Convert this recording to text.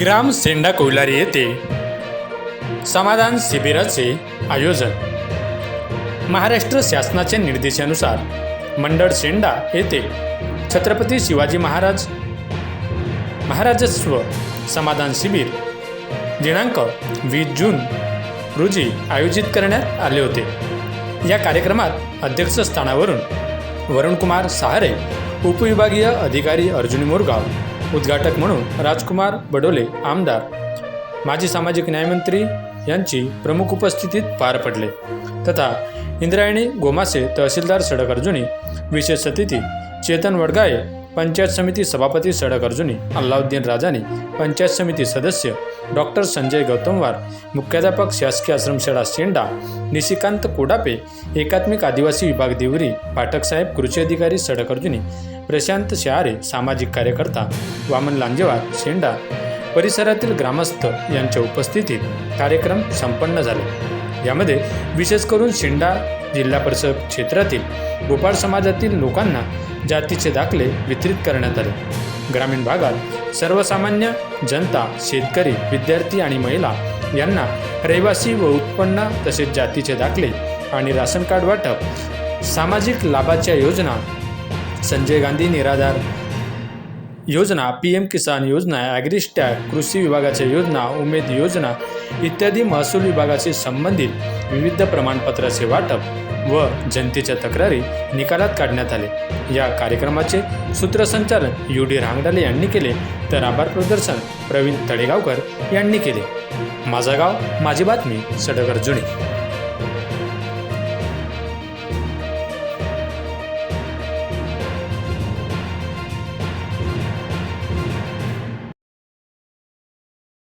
ग्राम सेंडा कोयलारी येथे समाधान शिबिराचे आयोजन. महाराष्ट्र शासनाच्या निर्देशानुसार मंडळ सेंडा येथे छत्रपती शिवाजी महाराज महाराजस्व समाधान शिबिर दिनांक वीस जून रोजी आयोजित करण्यात आले होते. या कार्यक्रमात अध्यक्षस्थानावरून वरुणकुमार सहारे उपविभागीय अधिकारी अर्जुन मोरगाव उद्घाटक म्हणून राजकुमार बडोले आमदार. माजी सामाजिक न्यायमंत्री यांची प्रमुख उपस्थितीत पार पडले. तथा इंद्रायणी गोमासे तहसीलदार सडक अर्जुनी विशेष अतिथी चेतन वडगाळे पंचायत समिती सभापती सडक अर्जुनी अल्लाउद्दीन राजानी पंचायत समिती सदस्य डॉक्टर संजय गौतमवार मुख्याध्यापक शासकीय आश्रमशाळा शेंडा निशिकांत कोडापे एकात्मिक आदिवासी विभाग देवरी पाठकसाहेब कृषी अधिकारी सडक अर्जुनी प्रशांत शहारे सामाजिक कार्यकर्ता वामन लांजेवार शेंडा परिसरातील ग्रामस्थ यांच्या उपस्थितीत कार्यक्रम संपन्न झाले. यामध्ये विशेष करून शिंडा जिल्हा परिषद क्षेत्रातील गोपाळ समाजातील लोकांना जातीचे दाखले वितरित करण्यात आले. ग्रामीण भागात सर्वसामान्य जनता शेतकरी विद्यार्थी आणि महिला यांना रहिवासी व उत्पन्न तसेच जातीचे दाखले आणि राशन कार्ड वाटप सामाजिक लाभाच्या योजना संजय गांधी निराधार योजना पी एम किसान योजना ॲग्रिस्टॅग कृषी विभागाच्या योजना उमेद योजना इत्यादी महसूल विभागाशी संबंधित विविध प्रमाणपत्राचे वाटप व जनतेच्या तक्रारी निकालात काढण्यात आले. या कार्यक्रमाचे सूत्रसंचालन यू डी रांगडाले यांनी केले तर आभार प्रदर्शन प्रवीण तळेगावकर यांनी केले. माझा गाव माझी बातमी सडगर जुनी.